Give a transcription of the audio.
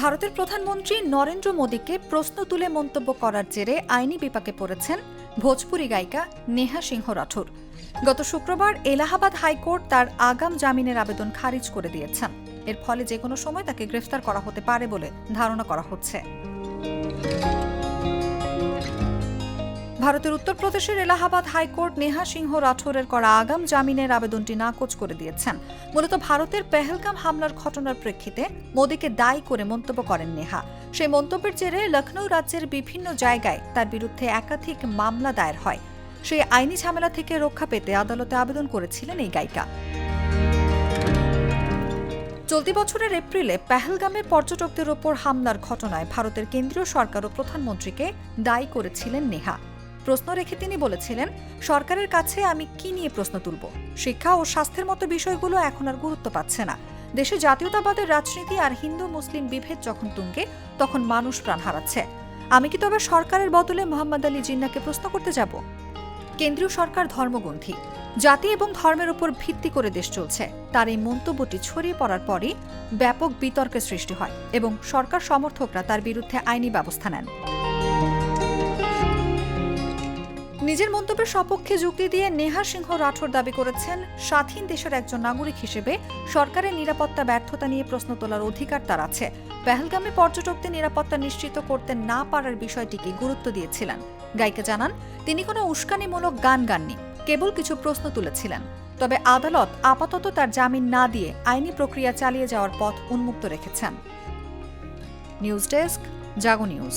ভারতের প্রধানমন্ত্রী নরেন্দ্র মোদীকে প্রশ্ন তুলে মন্তব্য করার জেরে আইনি বিপাকে পড়েছেন ভোজপুরি গায়িকা নেহা সিংহ রাঠোর গত শুক্রবার এলাহাবাদ হাইকোর্ট তার আগাম জামিনের আবেদন খারিজ করে দিয়েছেন। এর ফলে যে কোনো সময় তাকে গ্রেফতার করা হতে পারে বলে ধারণা করা হচ্ছে। ভারতের উত্তরপ্রদেশের এলাহাবাদ হাইকোর্ট নেহা সিংহ রাঠোরের করা আগাম জামিনের আবেদনটি নাকচ করে দিয়েছেন। মূলত ভারতের পেহেলগাম হামলার ঘটনার প্রেক্ষিতে মোদীকে দায়ী করে মন্তব্য করেন নেহা। সেই মন্তব্যের জেরে লখনৌ রাজ্যের বিভিন্ন জায়গায় তার বিরুদ্ধে একাধিক মামলা দায়ের হয়। সেই আইনি ঝামেলা থেকে রক্ষা পেতে আদালতে আবেদন করেছিলেন এই গায়িকা। চলতি বছরের এপ্রিলে পেহেলগামে পর্যটকদের ওপর হামলার ঘটনায় ভারতের কেন্দ্রীয় সরকার ও প্রধানমন্ত্রীকে দায়ী করেছিলেন নেহা। প্রশ্ন রেখে তিনি বলেছিলেন, সরকারের কাছে আমি কি নিয়ে প্রশ্ন তুলব? শিক্ষা ও স্বাস্থ্যের মতো বিষয়গুলো এখন আর গুরুত্ব পাচ্ছে না। দেশে জাতীয়তাবাদের রাজনীতি আর হিন্দু মুসলিম বিভেদ যখন তুঙ্গে, তখন মানুষ প্রাণ হারাচ্ছে। আমি কি তবে সরকারের বদলে মোহাম্মদ আলী জিন্নাকে প্রশ্ন করতে যাব? কেন্দ্রীয় সরকার ধর্মগ্রন্থী, জাতি এবং ধর্মের উপর ভিত্তি করে দেশ চলছে। তার এই মন্তব্যটি ছড়িয়ে পড়ার পরই ব্যাপক বিতর্কের সৃষ্টি হয় এবং সরকার সমর্থকরা তার বিরুদ্ধে আইনি ব্যবস্থা নেন। নিজের মন্তব্যের সপক্ষে যুক্তি দিয়ে নেহা সিংহ রাঠোর দাবি করেছেন, স্বাধীন দেশের একজন নাগরিক হিসেবে সরকারের নিরাপত্তা ব্যর্থতা নিয়ে প্রশ্ন তোলার অধিকার তার আছে। পেহেলগামে পর্যটকদের নিরাপত্তা নিশ্চিত করতে না পারার বিষয়টিকে গুরুত্ব দিয়েছিলেন। গায়িকা জানান, তিনি কোনো উস্কানিমূলক গান গাননি, কেবল কিছু প্রশ্ন তুলেছিলেন। তবে আদালত আপাতত তার জামিন না দিয়ে আইনি প্রক্রিয়া চালিয়ে যাওয়ার পথ উন্মুক্ত রেখেছেন। News desk, Jago news.